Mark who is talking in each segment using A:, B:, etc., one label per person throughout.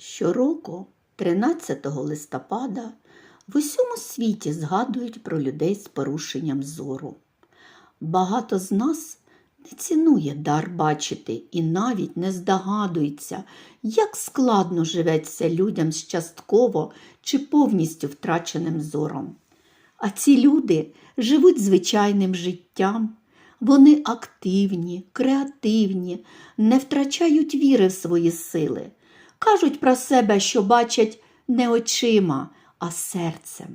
A: Щороку, 13 листопада, в усьому світі згадують про людей з порушенням зору. Багато з нас не цінує дар бачити і навіть не здогадується, як складно живеться людям з частково чи повністю втраченим зором. А ці люди живуть звичайним життям. Вони активні, креативні, не втрачають віри в свої сили. Кажуть про себе, що бачать не очима, а серцем.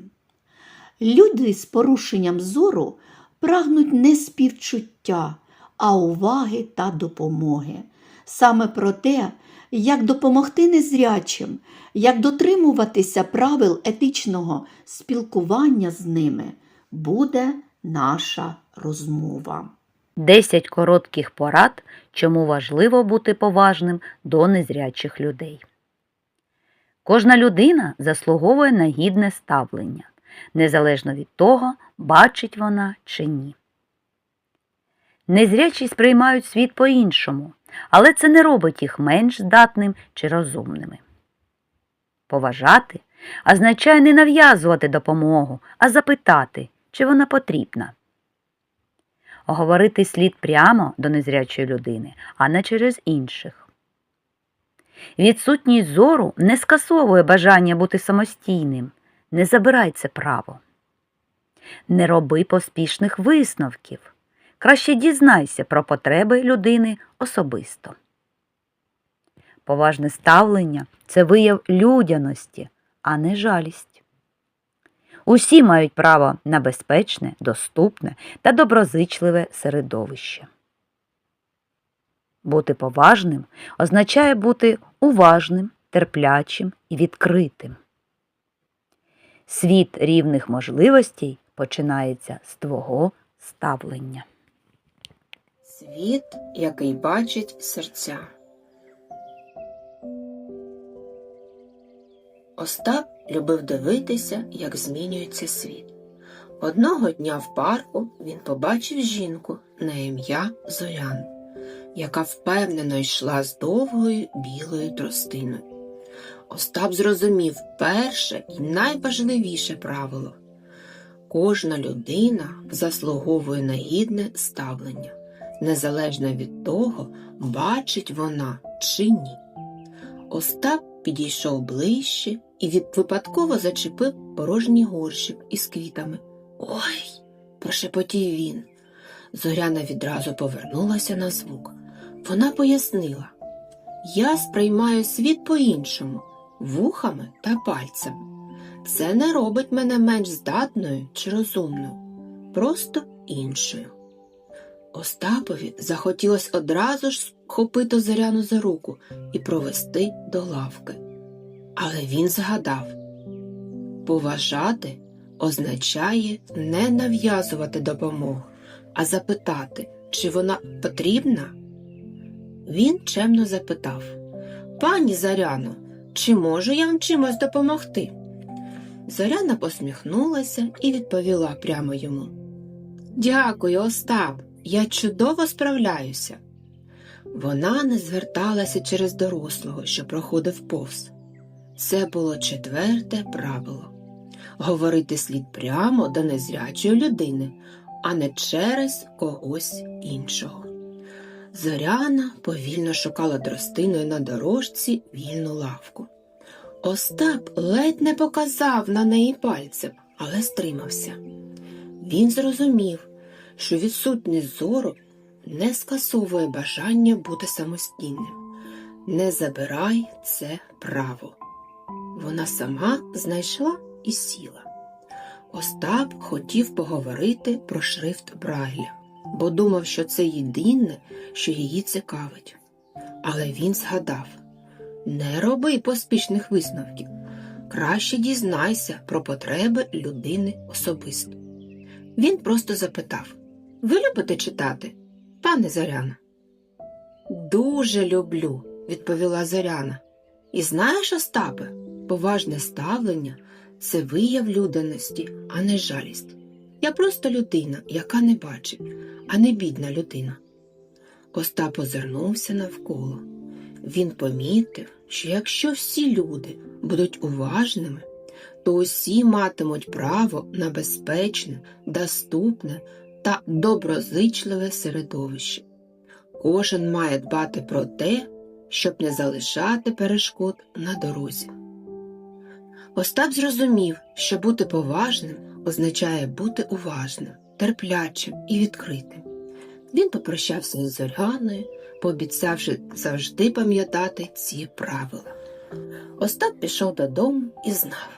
A: Люди з порушенням зору прагнуть не співчуття, а уваги та допомоги. Саме про те, як допомогти незрячим, як дотримуватися правил етичного спілкування з ними, буде наша розмова.
B: 10 коротких порад, чому важливо бути поважним до незрячих людей. Кожна людина заслуговує на гідне ставлення, незалежно від того, бачить вона чи ні. Незрячі сприймають світ по-іншому, але це не робить їх менш здатним чи розумними. Поважати означає не нав'язувати допомогу, а запитати, чи вона потрібна. Говорити слід прямо до незрячої людини, а не через інших. Відсутність зору не скасовує бажання бути самостійним, не забирай це право. Не роби поспішних висновків. Краще дізнайся про потреби людини особисто. Поважне ставлення це вияв людяності, а не жалість. Усі мають право на безпечне, доступне та доброзичливе середовище. Бути поважним означає бути уважним, терплячим і відкритим. Світ рівних можливостей починається з твого ставлення.
C: Світ, який бачить серця. Остап любив дивитися, як змінюється світ. Одного дня в парку він побачив жінку на ім'я Зорян, яка впевнено йшла з довгою білою тростиною. Остап зрозумів перше і найважливіше правило кожна людина заслуговує на гідне ставлення незалежно від того, бачить вона чи ні. Остап підійшов ближче і випадково зачепив порожній горщик із квітами. Ой, прошепотів він. Зоряна відразу повернулася на звук. Вона пояснила Я сприймаю світ по-іншому, вухами та пальцями. Це не робить мене менш здатною чи розумною, просто іншою. Остапові захотілось одразу ж схопити зоряну за руку і провести до лавки. Але він згадав поважати означає не нав'язувати допомогу, а запитати, чи вона потрібна. Він чемно запитав Пані Заряно, чи можу я вам чимось допомогти? Зоряна посміхнулася і відповіла прямо йому Дякую, Остап. Я чудово справляюся. Вона не зверталася через дорослого, що проходив повз. Це було четверте правило говорити слід прямо до незрячої людини, а не через когось іншого. Зоряна повільно шукала тростиною на дорожці вільну лавку. Остап ледь не показав на неї пальцем, але стримався. Він зрозумів, що відсутність зору не скасовує бажання бути самостійним. Не забирай це право. Вона сама знайшла і сіла. Остап хотів поговорити про шрифт Брайля, бо думав, що це єдине, що її цікавить. Але він згадав не роби поспішних висновків. Краще дізнайся про потреби людини особисто. Він просто запитав Ви любите читати, пане Заряна? Дуже люблю, відповіла Заряна. І знаєш, Остапе, поважне ставлення це вияв людяності, а не жалість. Я просто людина, яка не бачить, а не бідна людина. Остап озирнувся навколо. Він помітив, що якщо всі люди будуть уважними, то усі матимуть право на безпечне, доступне та доброзичливе середовище. Кожен має дбати про те, щоб не залишати перешкод на дорозі. Остап зрозумів, що бути поважним означає бути уважним, терплячим і відкритим. Він попрощався із Зоряною, пообіцявши завжди пам'ятати ці правила. Остап пішов додому і знав,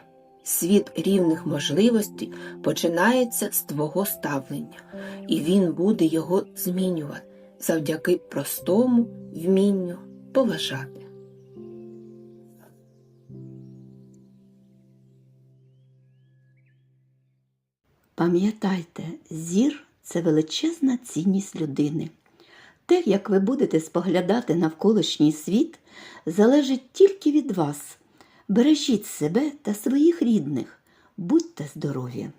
C: світ рівних можливостей починається з твого ставлення, і він буде його змінювати завдяки простому вмінню поважати.
A: Пам'ятайте, зір це величезна цінність людини. Те, як ви будете споглядати навколишній світ, залежить тільки від вас. Бережіть себе та своїх рідних. Будьте здорові!